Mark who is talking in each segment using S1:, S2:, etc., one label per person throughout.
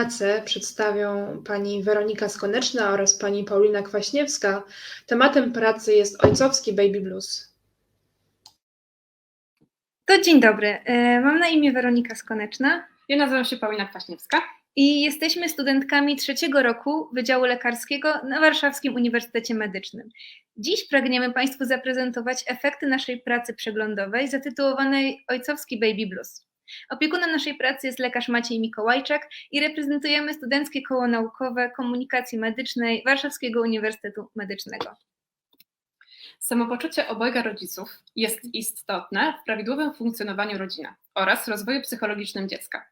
S1: pracę przedstawią pani Weronika Skoneczna oraz pani Paulina Kwaśniewska. Tematem pracy jest ojcowski baby blues.
S2: To dzień dobry. E, Mam na imię Weronika Skoneczna
S3: Ja nazywam się Paulina Kwaśniewska.
S2: i jesteśmy studentkami trzeciego roku Wydziału Lekarskiego na Warszawskim Uniwersytecie Medycznym. Dziś pragniemy Państwu zaprezentować efekty naszej pracy przeglądowej zatytułowanej Ojcowski Baby Blues. Opiekunem naszej pracy jest lekarz Maciej Mikołajczak i reprezentujemy Studenckie Koło Naukowe Komunikacji Medycznej Warszawskiego Uniwersytetu Medycznego.
S3: Samopoczucie obojga rodziców jest istotne w prawidłowym funkcjonowaniu rodziny oraz rozwoju psychologicznym dziecka.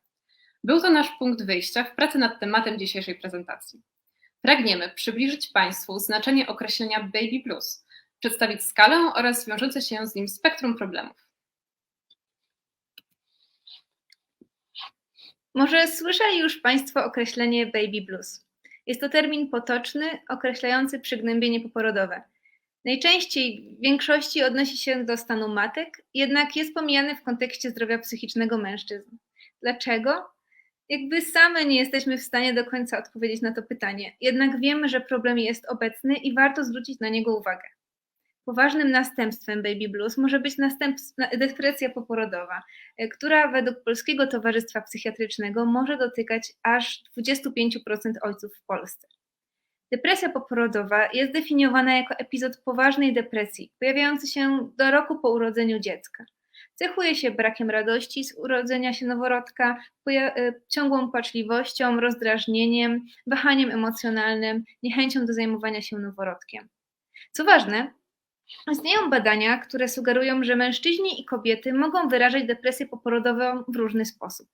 S3: Był to nasz punkt wyjścia w pracy nad tematem dzisiejszej prezentacji. Pragniemy przybliżyć Państwu znaczenie określenia baby blues, przedstawić skalę oraz wiążące się z nim spektrum problemów.
S2: Może słyszeli już Państwo określenie baby blues. Jest to termin potoczny określający przygnębienie poporodowe. Najczęściej w większości odnosi się do stanu matek, jednak jest pomijany w kontekście zdrowia psychicznego mężczyzn. Dlaczego? Jakby same nie jesteśmy w stanie do końca odpowiedzieć na to pytanie, jednak wiemy, że problem jest obecny i warto zwrócić na niego uwagę. Poważnym następstwem baby blues może być depresja poporodowa, e, która według Polskiego Towarzystwa Psychiatrycznego może dotykać aż 25% ojców w Polsce. Depresja poporodowa jest definiowana jako epizod poważnej depresji, pojawiający się do roku po urodzeniu dziecka. Cechuje się brakiem radości z urodzenia się noworodka, e, ciągłą płaczliwością, rozdrażnieniem, wahaniem emocjonalnym, niechęcią do zajmowania się noworodkiem. Co ważne, istnieją badania, które sugerują, że mężczyźni i kobiety mogą wyrażać depresję poporodową w różny sposób.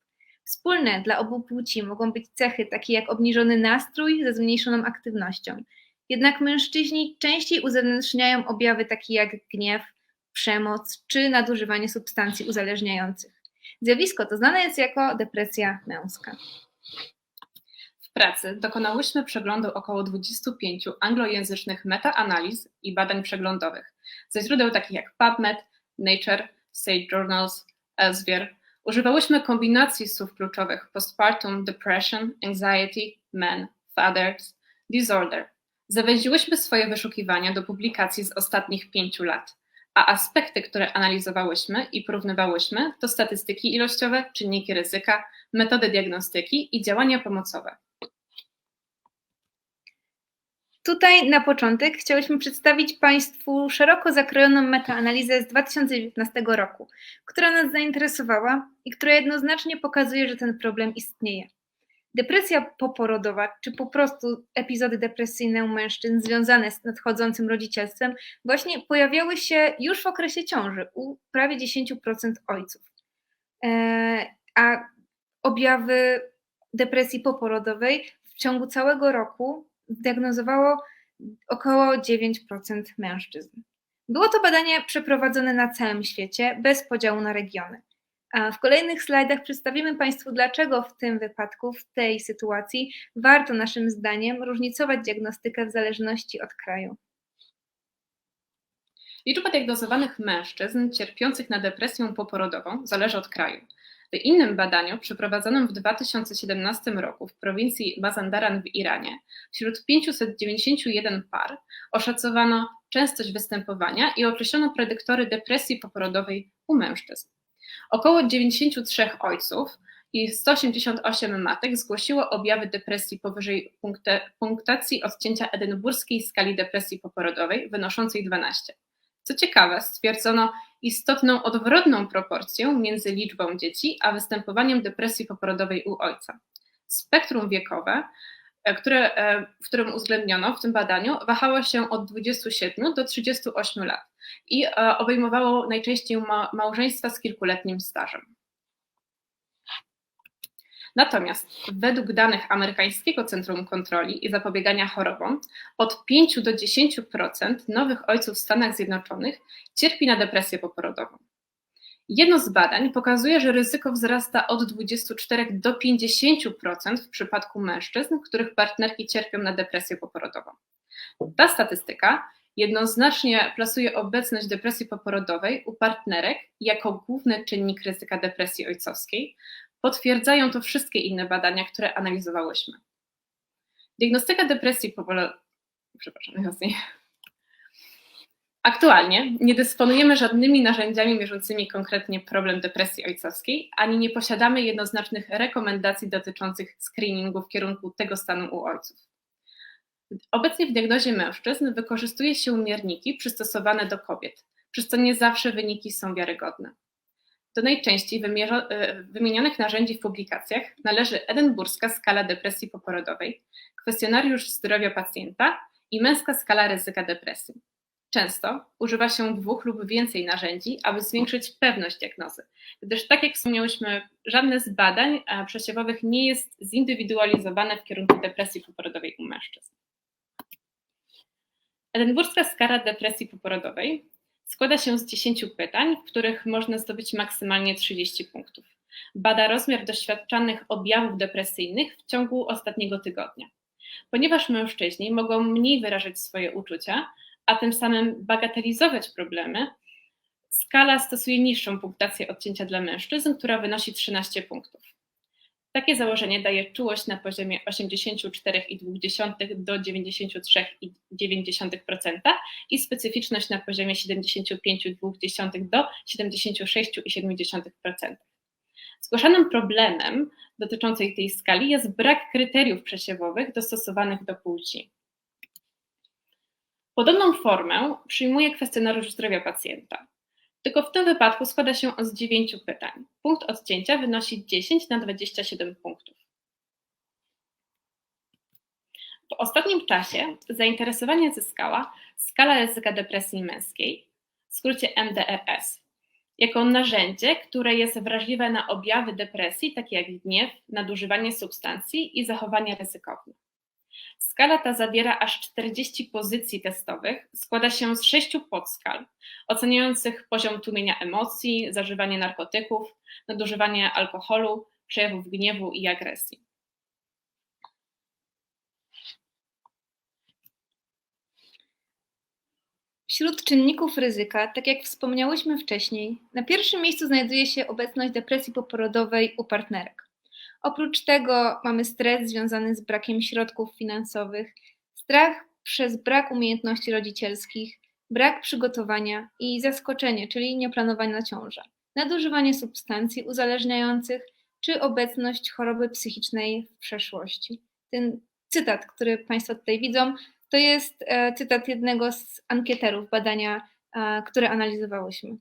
S2: Wspólne dla obu płci mogą być cechy takie jak obniżony nastrój ze zmniejszoną aktywnością. Jednak mężczyźni częściej uzewnętrzniają objawy takie jak gniew, przemoc czy nadużywanie substancji uzależniających. Zjawisko to znane jest jako depresja męska.
S3: Pracy dokonałyśmy przeglądu około 25 anglojęzycznych metaanaliz i badań przeglądowych ze źródeł takich jak PubMed, Nature, State Journals, Elsevier. Używałyśmy kombinacji słów kluczowych postpartum depression, anxiety, men, fathers, disorder. Zawęziłyśmy swoje wyszukiwania do publikacji z ostatnich pięciu lat, a aspekty, które analizowałyśmy i porównywałyśmy, to statystyki ilościowe, czynniki ryzyka, metody diagnostyki i działania pomocowe.
S2: Tutaj na początek chciałyśmy przedstawić Państwu szeroko zakrojoną metaanalizę z 2019 roku, która nas zainteresowała i która jednoznacznie pokazuje, że ten problem istnieje. Depresja poporodowa, czy po prostu epizody depresyjne u mężczyzn związane z nadchodzącym rodzicielstwem, właśnie pojawiały się już w okresie ciąży u prawie 10% ojców. E, A objawy depresji poporodowej w ciągu całego roku diagnozowało około 9% mężczyzn. Było to badanie przeprowadzone na całym świecie, bez podziału na regiony. A w kolejnych slajdach przedstawimy Państwu, dlaczego w tym wypadku, w tej sytuacji, warto naszym zdaniem różnicować diagnostykę w zależności od kraju.
S3: Liczba diagnozowanych mężczyzn cierpiących na depresję poporodową zależy od kraju. W innym badaniu, przeprowadzonym w 2017 roku w prowincji Mazandaran w Iranie, wśród 591 par oszacowano częstość występowania i określono predyktory depresji poporodowej u mężczyzn. Około 93 ojców i 188 matek zgłosiło objawy depresji powyżej punktacji odcięcia edynburskiej skali depresji poporodowej wynoszącej 12. Co ciekawe, stwierdzono istotną odwrotną proporcję między liczbą dzieci a występowaniem depresji poporodowej u ojca. Spektrum wiekowe, e, które, e, w którym uwzględniono w tym badaniu, wahało się od 27 do 38 lat i e, obejmowało najczęściej ma- małżeństwa z kilkuletnim stażem. Natomiast według danych Amerykańskiego Centrum Kontroli i Zapobiegania Chorobom, od 5 do 10% nowych ojców w Stanach Zjednoczonych cierpi na depresję poporodową. Jedno z badań pokazuje, że ryzyko wzrasta od 24 do 50% w przypadku mężczyzn, których partnerki cierpią na depresję poporodową. Ta statystyka jednoznacznie plasuje obecność depresji poporodowej u partnerek jako główny czynnik ryzyka depresji ojcowskiej, Potwierdzają to wszystkie inne badania, które analizowałyśmy. Diagnostyka depresji powolo... Przepraszam, najmocniej. Aktualnie nie dysponujemy żadnymi narzędziami mierzącymi konkretnie problem depresji ojcowskiej, ani nie posiadamy jednoznacznych rekomendacji dotyczących screeningu w kierunku tego stanu u ojców. Obecnie w diagnozie mężczyzn wykorzystuje się mierniki przystosowane do kobiet, przez co nie zawsze wyniki są wiarygodne. Do najczęściej e, wymienionych narzędzi w publikacjach należy Edynburska skala depresji poporodowej, kwestionariusz zdrowia pacjenta i męska skala ryzyka depresji. Często używa się dwóch lub więcej narzędzi, aby zwiększyć pewność diagnozy, gdyż tak jak wspomniałyśmy, żadne z badań e, przesiewowych nie jest zindywidualizowane w kierunku depresji poporodowej u mężczyzn. Edynburska skala depresji poporodowej składa się z 10 pytań, w których można zdobyć maksymalnie 30 punktów. Bada rozmiar doświadczanych objawów depresyjnych w ciągu ostatniego tygodnia. Ponieważ mężczyźni mogą mniej wyrażać swoje uczucia, a tym samym bagatelizować problemy, skala stosuje niższą punktację odcięcia dla mężczyzn, która wynosi 13 punktów. Takie założenie daje czułość na poziomie 84,2 do 93,9% i specyficzność na poziomie 75,2 do 76,7%. Zgłaszanym problemem dotyczącym tej skali jest brak kryteriów przesiewowych dostosowanych do płci. Podobną formę przyjmuje kwestionariusz zdrowia pacjenta. Tylko w tym wypadku składa się on z 9 pytań. Punkt odcięcia wynosi 10 na 27 punktów. W ostatnim czasie zainteresowanie zyskała skala ryzyka depresji męskiej, w skrócie MDRS, jako narzędzie, które jest wrażliwe na objawy depresji, takie jak gniew, nadużywanie substancji i zachowania ryzykowne. Skala ta zawiera aż 40 pozycji testowych, składa się z sześciu podskal, oceniających poziom tłumienia emocji, zażywanie narkotyków, nadużywanie alkoholu, przejawów gniewu i agresji.
S2: Wśród czynników ryzyka, tak jak wspomniałyśmy wcześniej, na pierwszym miejscu znajduje się obecność depresji poporodowej u partnerek. Oprócz tego mamy stres związany z brakiem środków finansowych, strach przez brak umiejętności rodzicielskich, brak przygotowania i zaskoczenie, czyli nieplanowana ciąża, nadużywanie substancji uzależniających czy obecność choroby psychicznej w przeszłości. Ten cytat, który Państwo tutaj widzą, to jest e, cytat jednego z ankieterów badania, e, które analizowałyśmy.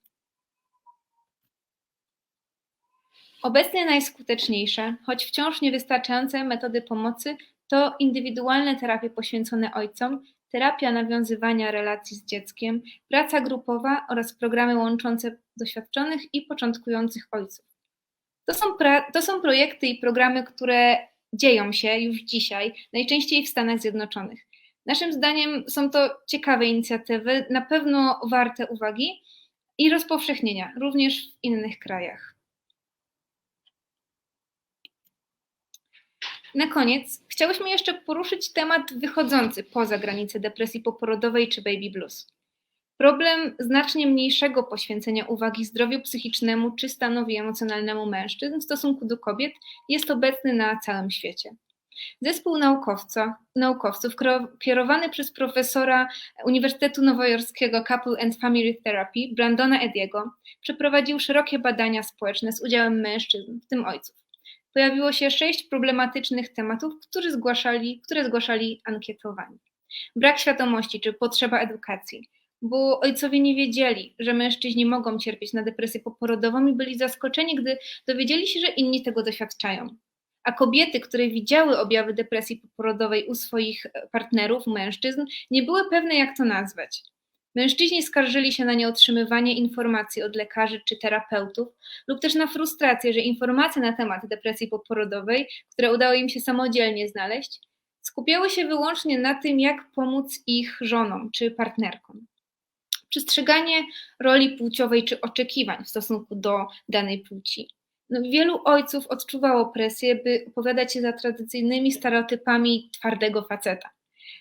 S2: Obecnie najskuteczniejsze, choć wciąż niewystarczające metody pomocy to indywidualne terapie poświęcone ojcom, terapia nawiązywania relacji z dzieckiem, praca grupowa oraz programy łączące doświadczonych i początkujących ojców. To są, to są projekty i programy, które dzieją się już dzisiaj, najczęściej w Stanach Zjednoczonych. Naszym zdaniem są to ciekawe inicjatywy, na pewno warte uwagi i rozpowszechnienia, również w innych krajach. Na koniec chciałyśmy jeszcze poruszyć temat wychodzący poza granice depresji poporodowej czy baby blues. Problem znacznie mniejszego poświęcenia uwagi zdrowiu psychicznemu czy stanowi emocjonalnemu mężczyzn w stosunku do kobiet jest obecny na całym świecie. Zespół naukowca, naukowców kierowany przez profesora Uniwersytetu Nowojorskiego Couple and Family Therapy Brandona Ediego przeprowadził szerokie badania społeczne z udziałem mężczyzn, w tym ojców. Pojawiło się sześć problematycznych tematów, które zgłaszali, które zgłaszali ankietowani. Brak świadomości czy potrzeba edukacji, bo ojcowie nie wiedzieli, że mężczyźni mogą cierpieć na depresję poporodową i byli zaskoczeni, gdy dowiedzieli się, że inni tego doświadczają a kobiety, które widziały objawy depresji poporodowej u swoich partnerów, mężczyzn, nie były pewne, jak to nazwać. Mężczyźni skarżyli się na nieotrzymywanie informacji od lekarzy czy terapeutów, lub też na frustrację, że informacje na temat depresji poporodowej, które udało im się samodzielnie znaleźć, skupiały się wyłącznie na tym, jak pomóc ich żonom czy partnerkom. Przestrzeganie roli płciowej czy oczekiwań w stosunku do danej płci no, wielu ojców odczuwało presję, by opowiadać się za tradycyjnymi stereotypami twardego faceta.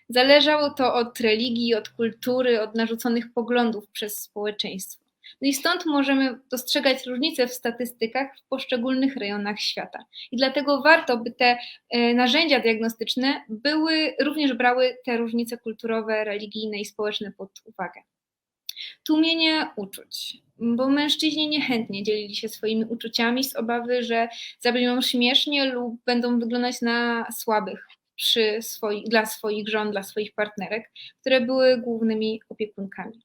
S2: Zależało to od religii, od kultury, od narzuconych poglądów przez społeczeństwo. No i stąd możemy dostrzegać różnice w statystykach w poszczególnych rejonach świata. I dlatego warto, by te e, narzędzia diagnostyczne były, również brały te różnice kulturowe, religijne i społeczne pod uwagę. Tłumienie uczuć, bo mężczyźni niechętnie dzielili się swoimi uczuciami z obawy, że zabrzmią śmiesznie lub będą wyglądać na słabych przy dla swoich żon, dla swoich partnerek, które były głównymi opiekunkami.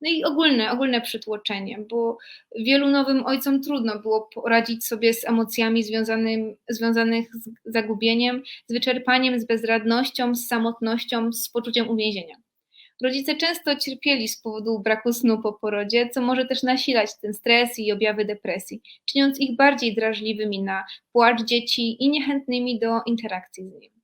S2: No i ogólne, ogólne przytłoczenie, bo wielu nowym ojcom trudno było poradzić sobie z emocjami związanym, związanych z zagubieniem, z wyczerpaniem, z bezradnością, z samotnością, z poczuciem uwięzienia. Rodzice często cierpieli z powodu braku snu po porodzie, co może też nasilać ten stres i objawy depresji, czyniąc ich bardziej drażliwymi na płacz dzieci i niechętnymi do interakcji z nim.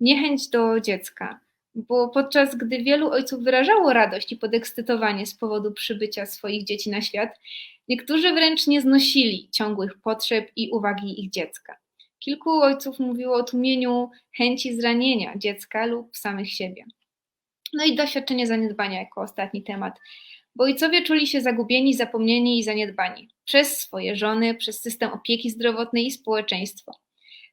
S2: Niechęć do dziecka, bo podczas gdy wielu ojców wyrażało radość i podekscytowanie z powodu przybycia swoich dzieci na świat, niektórzy wręcz nie znosili ciągłych potrzeb i uwagi ich dziecka. Kilku ojców mówiło o tłumieniu chęci zranienia dziecka lub samych siebie. No i doświadczenie zaniedbania jako ostatni temat. Bo ojcowie czuli się zagubieni, zapomnieni i zaniedbani przez swoje żony, przez system opieki zdrowotnej i społeczeństwo.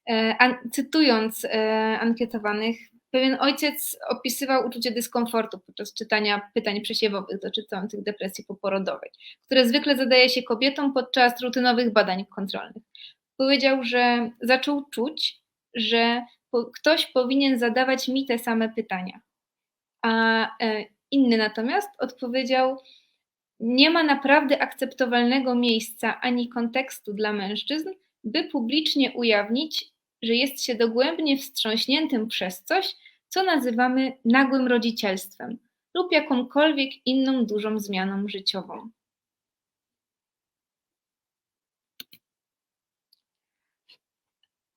S2: E, cytując e, ankietowanych, pewien ojciec opisywał uczucie dyskomfortu podczas czytania pytań przesiewowych dotyczących depresji poporodowej, które zwykle zadaje się kobietom podczas rutynowych badań kontrolnych. Powiedział, że zaczął czuć, że ktoś powinien zadawać mi te same pytania. A e, inny natomiast odpowiedział: Nie ma naprawdę akceptowalnego miejsca ani kontekstu dla mężczyzn, by publicznie ujawnić, że jest się dogłębnie wstrząśniętym przez coś, co nazywamy nagłym rodzicielstwem lub jakąkolwiek inną dużą zmianą życiową.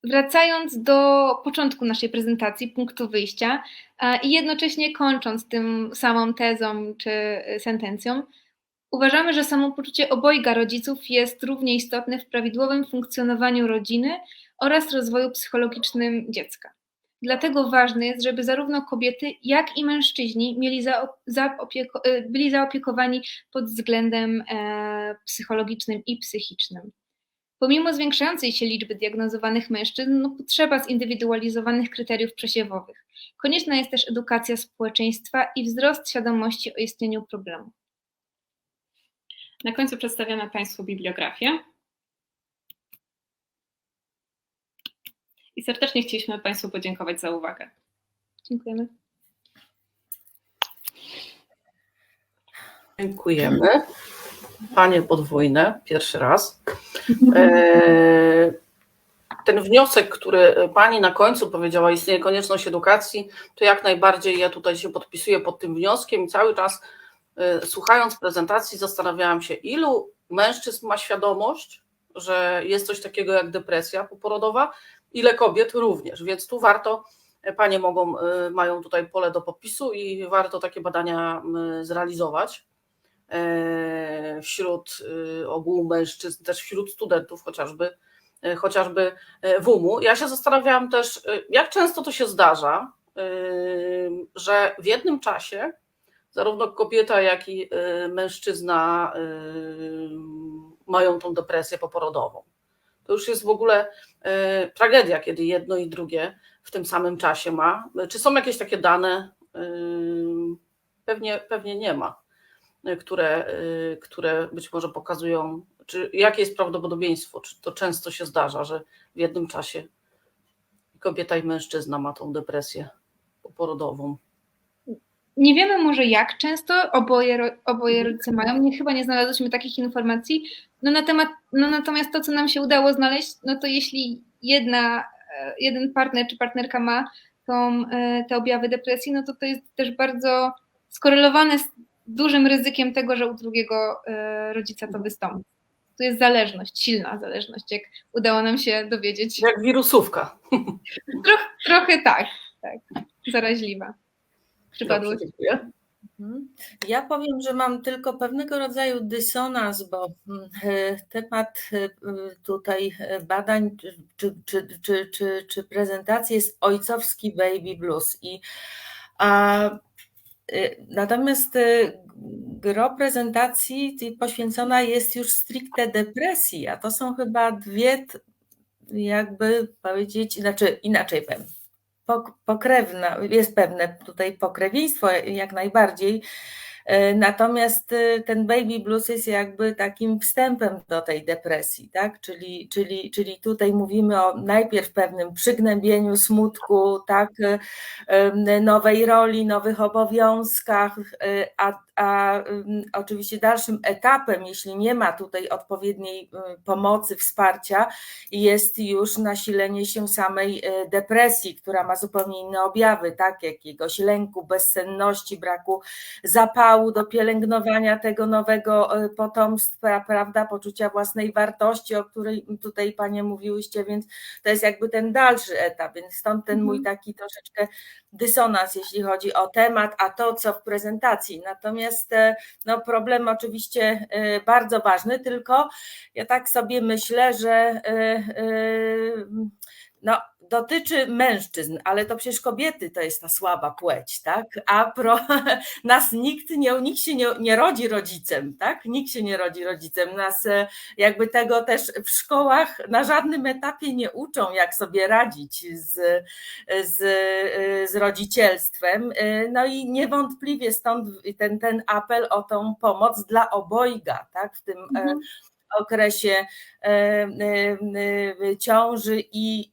S2: Wracając do początku naszej prezentacji, punktu wyjścia a, i jednocześnie kończąc tym samą tezą czy sentencją, uważamy, że samopoczucie obojga rodziców jest równie istotne w prawidłowym funkcjonowaniu rodziny oraz rozwoju psychologicznym dziecka. Dlatego ważne jest, żeby zarówno kobiety, jak i mężczyźni mieli za, zaopieko, y, byli zaopiekowani pod względem e, psychologicznym i psychicznym. Pomimo zwiększającej się liczby diagnozowanych mężczyzn, no, potrzeba zindywidualizowanych kryteriów przesiewowych. Konieczna jest też edukacja społeczeństwa i wzrost świadomości o istnieniu problemu.
S3: Na końcu przedstawiamy Państwu bibliografię. I serdecznie chcieliśmy Państwu podziękować za uwagę.
S2: Dziękujemy.
S4: Dziękujemy. Panie podwójne, pierwszy raz. E, Ten wniosek, który Pani na końcu powiedziała, istnieje konieczność edukacji, to jak najbardziej ja tutaj się podpisuję pod tym wnioskiem i cały czas słuchając prezentacji zastanawiałam się, ilu mężczyzn ma świadomość, że jest coś takiego jak depresja poporodowa, ile kobiet również, więc tu warto, Panie mogą, e, mają tutaj pole do popisu i warto takie badania zrealizować e, wśród e, ogółu mężczyzn, też wśród studentów chociażby, e, chociażby e, WUM-u. Ja się zastanawiałam też, e, jak często to się zdarza, e, że w jednym czasie zarówno kobieta, jak i e, mężczyzna e, mają tą depresję poporodową. To już jest w ogóle e, tragedia, kiedy jedno i drugie w tym samym czasie ma. Czy są jakieś takie dane? Pewnie, pewnie nie ma które, y, które być może pokazują, czy jakie jest prawdopodobieństwo, czy to często się zdarza, że w jednym czasie kobieta i mężczyzna ma tą depresję poporodową.
S2: Nie wiemy może jak często oboje, oboje
S4: Mhm.
S2: rodzice mają, nie, chyba nie znalazłyśmy takich informacji. No, na temat, no natomiast to, co nam się udało znaleźć, no to jeśli jedna, e, jeden partner czy partnerka ma tą, e, te objawy depresji, no to to jest też bardzo skorelowane z dużym ryzykiem tego, że u drugiego e, rodzica to wystąpi. To jest zależność, silna zależność, jak udało nam się dowiedzieć.
S4: Jak wirusówka.
S2: Troch, trochę tak, tak, zaraźliwa. Przypadłość.
S4: Dobrze, dziękuję.
S5: Mhm. Ja powiem, że mam tylko pewnego rodzaju dysonans, bo mm, temat e, tutaj e, badań czy, czy, czy, czy, czy, prezentacji jest ojcowski baby blues. I, a, natomiast gro prezentacji poświęcona jest już stricte depresji, a to są chyba dwie, jakby powiedzieć, znaczy inaczej powiem, pokrewna, jest pewne tutaj pokrewieństwo jak najbardziej, E, Natomiast e, ten baby blues jest jakby takim wstępem do tej depresji, tak? Czyli, czyli, czyli tutaj mówimy o najpierw pewnym przygnębieniu, smutku, tak? E, Nowej roli, nowych obowiązkach, a, a em, oczywiście dalszym etapem, jeśli nie ma tutaj odpowiedniej e, pomocy, wsparcia, jest już nasilenie się samej e, depresji, która ma zupełnie inne objawy, tak? Jakiegoś lęku, bezsenności, braku zapału do pielęgnowania tego nowego e, potomstwa, prawda, poczucia własnej wartości, o której tutaj Panie mówiłyście, więc to jest jakby ten dalszy etap, więc stąd ten mój taki troszeczkę dysonans, jeśli chodzi o temat, a to co w prezentacji. Natomiast e, no, problem oczywiście e, bardzo ważny, tylko ja tak sobie myślę, że e, no, dotyczy mężczyzn, ale to przecież kobiety to jest ta słaba płeć, tak? A pro, nas nikt nie, nikt się nie, nie rodzi rodzicem, tak? Nikt się nie rodzi rodzicem. Nas e, jakby tego też w szkołach na żadnym etapie nie uczą, jak sobie radzić z, z, z rodzicielstwem. E, No i niewątpliwie stąd ten, ten apel o tą pomoc dla obojga, tak? W tym e,
S2: Mhm.
S5: Okresie e, e, e, ciąży i,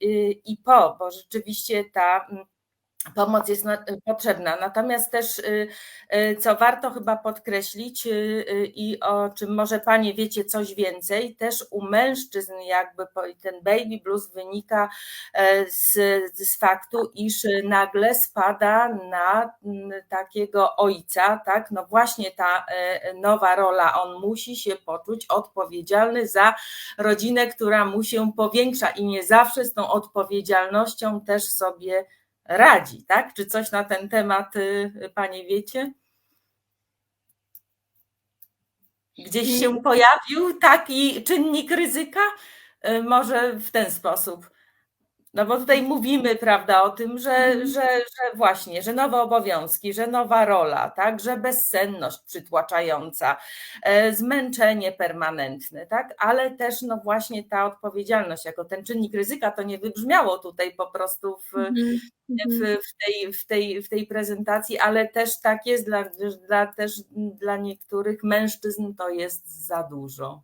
S5: i po, bo rzeczywiście ta pomoc jest na- potrzebna. Natomiast też, y, y, co warto chyba podkreślić y, i o czym może Panie wiecie coś więcej, też u mężczyzn jakby ten baby blues wynika e, z, z faktu, iż nagle spada na mm, takiego ojca, tak, no właśnie ta e, nowa rola, on musi się poczuć odpowiedzialny za rodzinę, która mu się powiększa i nie zawsze z tą odpowiedzialnością też sobie radzi, tak? Czy coś na ten temat y, Panie wiecie? Gdzieś się pojawił taki czynnik ryzyka? Y, Może w ten sposób. No bo tutaj mówimy, prawda, o tym, że, że, że właśnie, że nowe obowiązki, że nowa rola, tak, że bezsenność przytłaczająca, e, zmęczenie permanentne, tak, ale też no właśnie ta odpowiedzialność jako ten czynnik ryzyka, to nie wybrzmiało tutaj po prostu w,
S2: Mhm.
S5: w,
S2: Mhm.
S5: w, tej, w, tej, w tej prezentacji, ale też tak jest dla, dla, też dla niektórych mężczyzn to jest za dużo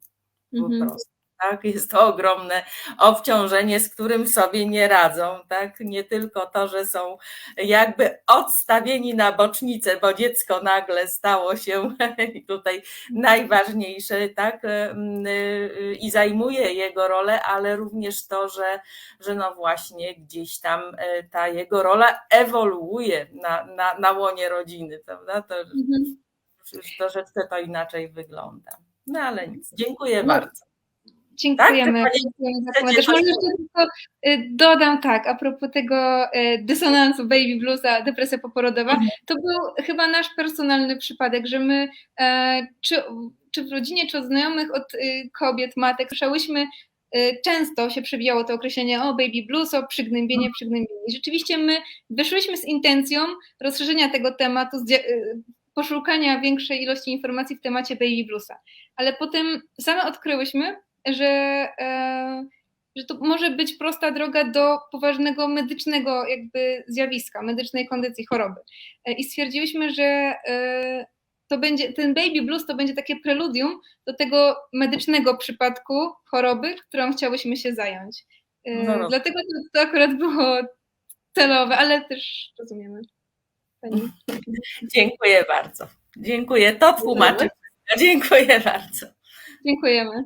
S5: po
S2: Mhm.
S5: prostu. Tak, jest to ogromne obciążenie, z którym sobie nie radzą. Tak? Nie tylko to, że są jakby odstawieni na bocznicę, bo dziecko nagle stało się tutaj najważniejsze, tak, em, y, i zajmuje jego rolę, ale również to, że, że no właśnie gdzieś tam e, ta jego rola ewoluuje na, na, na łonie rodziny, prawda? To
S2: Mhm.
S5: troszeczkę to inaczej wygląda. No ale nic, dziękuję
S2: No,
S5: bardzo.
S2: Dziękujemy.
S5: Tak?
S2: Dziękujemy za komentarz. Może jeszcze tylko y, dodam tak, a propos tego y, dysonansu baby bluesa, depresja poporodowa,
S5: Mhm.
S2: to był chyba nasz personalny przypadek, że my e, czy, czy w rodzinie, czy od znajomych, od y, kobiet, matek słyszałyśmy często się przewijało to określenie o baby blues, o przygnębienie, przygnębienie. I rzeczywiście my wyszłyśmy z intencją rozszerzenia tego tematu, poszukania większej ilości informacji w temacie baby bluesa. Ale potem same odkryłyśmy, że, e, że to może być prosta droga do poważnego medycznego jakby zjawiska, medycznej kondycji choroby. E, I stwierdziłyśmy, że e, to będzie, ten baby blues to będzie takie preludium do tego medycznego przypadku choroby, którą chciałyśmy się zająć.
S5: No rozumiem.
S2: Dlatego to, to akurat było celowe, ale też rozumiemy. Pani.
S5: Dziękuję bardzo. Dziękuję. To tłumaczy. Dziękuję bardzo.
S2: Dziękujemy.